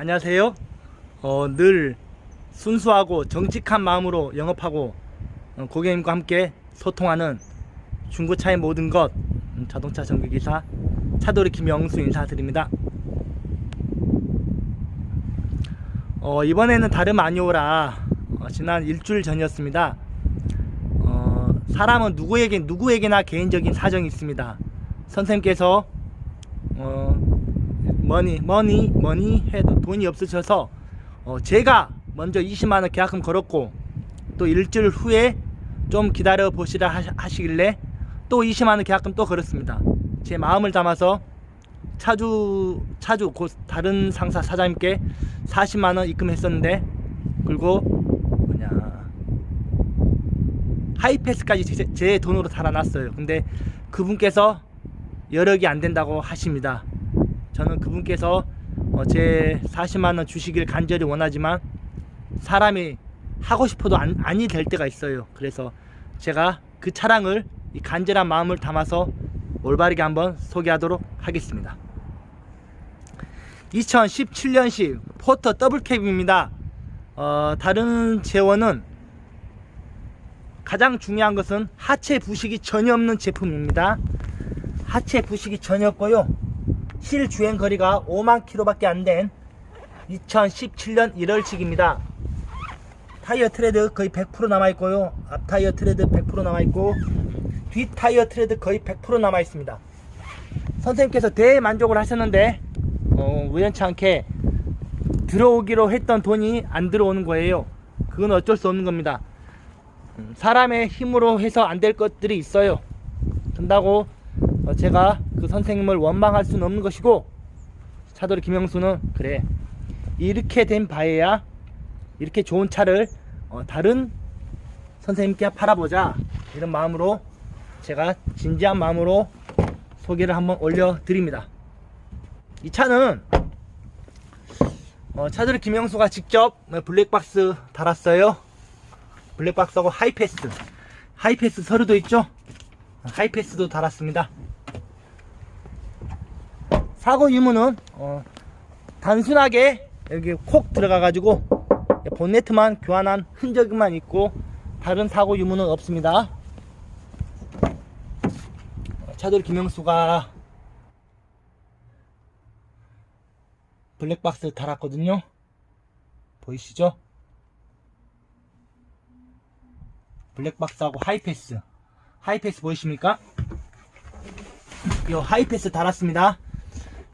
안녕하세요. 어, 늘 순수하고 정직한 마음으로 영업하고 어, 고객님과 함께 소통하는 중고차의 모든 것 음, 자동차 정비기사 차돌이 김영수 인사드립니다. 어, 이번에는 다름 아니오라 어, 지난 일주일 전이었습니다. 어, 사람은 누구에게 누구에게나 개인적인 사정이 있습니다. 선생님께서 어, 머니 머니 머니 해도 돈이 없으셔서 어, 제가 먼저 20만 원 계약금 걸었고 또 일주일 후에 좀 기다려 보시라 하시- 하시길래 또 20만 원 계약금 또 걸었습니다. 제 마음을 담아서 차주 차주 곧 다른 상사 사장님께 40만 원 입금했었는데 그리고 뭐냐 하이패스까지 제, 제 돈으로 달아놨어요. 근데 그분께서 여력이 안 된다고 하십니다. 저는 그분께서 어, 제 40만 원 주시길 간절히 원하지만 사람이 하고 싶어도 안, 아니 될 때가 있어요. 그래서 제가 그 차량을 이 간절한 마음을 담아서 올바르게 한번 소개하도록 하겠습니다. 2017년식 포터 더블캡입니다. 어, 다른 제원은 가장 중요한 것은 하체 부식이 전혀 없는 제품입니다. 하체 부식이 전혀 없고요. 실 주행 거리가 5만 킬로밖에 안 된 2017년 1월식입니다. 타이어 트레드 거의 100% 남아 있고요. 앞 타이어 트레드 100% 남아 있고 뒷 타이어 트레드 거의 100% 남아 있습니다. 선생님께서 대만족을 하셨는데 어, 우연치 않게 들어오기로 했던 돈이 안 들어오는 거예요. 그건 어쩔 수 없는 겁니다. 음, 사람의 힘으로 해서 안 될 것들이 있어요. 된다고 어, 제가 그 선생님을 원망할 수는 없는 것이고 차돌이 김영수는 그래 이렇게 된 바에야 이렇게 좋은 차를 어, 다른 선생님께 팔아보자 이런 마음으로 제가 진지한 마음으로 소개를 한번 올려드립니다. 이 차는 어, 차돌이 김영수가 직접 어, 블랙박스 달았어요. 블랙박스하고 하이패스 하이패스 서류도 있죠. 하이패스도 달았습니다. 사고 유무는 어, 단순하게 여기 콕 들어가가지고 본네트만 교환한 흔적만 있고 다른 사고 유무는 없습니다. 어, 차돌 김영수가 블랙박스를 달았거든요. 보이시죠? 블랙박스하고 하이패스. 하이패스 보이십니까? 요 하이패스 달았습니다.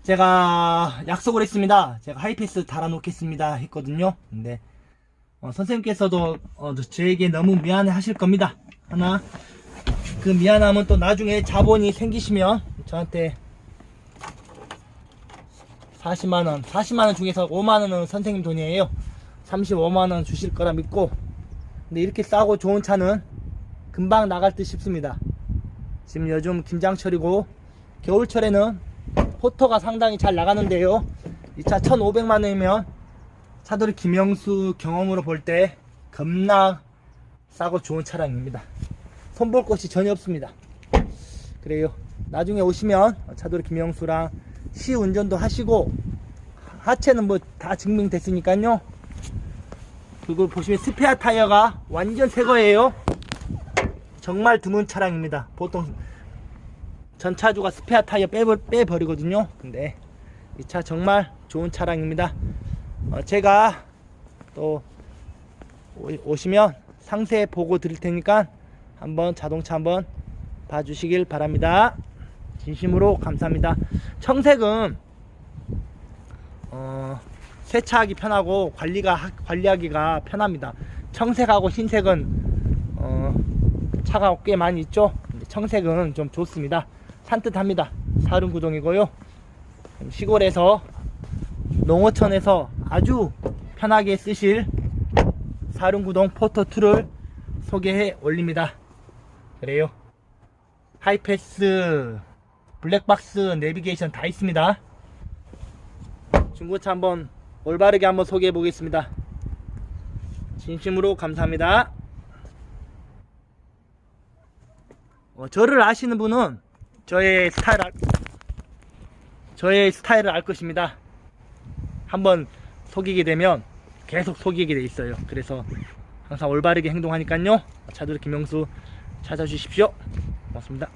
제가 약속을 했습니다. 제가 하이패스 달아놓겠습니다 했거든요. 근데 어, 선생님께서도 어, 저에게 너무 미안해 하실 겁니다. 하나 그 미안함은 또 나중에 자본이 생기시면 저한테 40만원 40만원 중에서 5만원은 선생님 돈이에요 35만원 주실 거라 믿고 근데 이렇게 싸고 좋은 차는 금방 나갈 듯 싶습니다 지금 요즘 김장철이고 겨울철에는 포터가 상당히 잘 나가는데요. 이 차 1,500만 원이면 차돌이 김영수 경험으로 볼 때 겁나 싸고 좋은 차량입니다. 손볼 곳이 전혀 없습니다. 그래요. 나중에 오시면 차돌이 김영수랑 시 운전도 하시고 하체는 뭐 다 증명됐으니까요. 그리고 보시면 스페어 타이어가 완전 새 거예요. 정말 드문 차량입니다. 보통 전차주가 스페어 타이어 빼, 빼버리거든요. 근데 이 차 정말 좋은 차량입니다. 어, 제가 또 오- 오시면 상세 보고 드릴 테니까 한번 자동차 한번 봐주시길 바랍니다. 진심으로 감사합니다. 청색은 어, 세차하기 편하고 관리가 하- 관리하기가 편합니다. 청색하고 흰색은 어, 차가 꽤 많이 있죠. 청색은 좀 좋습니다. 산뜻합니다. 사륜 구동이고요. 시골에서 농어촌에서 아주 편하게 쓰실 사륜 구동 포터 2를 소개해 올립니다. 그래요. 하이패스, 블랙박스, 내비게이션 다 있습니다. 중고차 한번 올바르게 한번 소개해 보겠습니다. 진심으로 감사합니다. 어, 저를 아시는 분은 저의 스타일 알, 저의 스타일을 알 것입니다. 한번 속이게 되면 계속 속이게 돼 있어요. 그래서 항상 올바르게 행동하니까요. 차도 김영수 찾아주십시오. 고맙습니다.